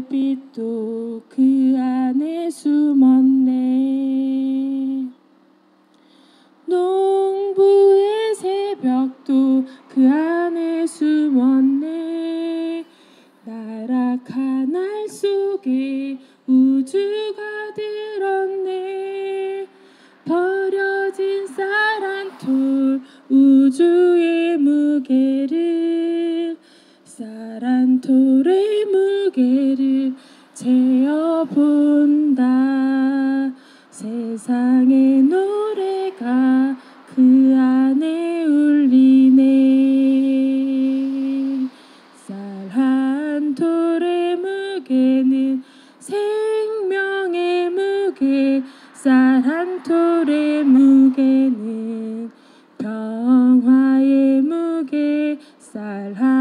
빛도 그 안에 숨었네. 농부의 새벽도 그 안에 숨었네. 나락한 날 속에 우주가 들었네. 버려진 쌀한톨 우주의 무게를 쌀한톨의 채워본다. 세상의 노래가 그 안에 울리네. 쌀 한 돌의 무게는 생명의 무게. 쌀 한 돌의 무게는 평화의 무게. 쌀한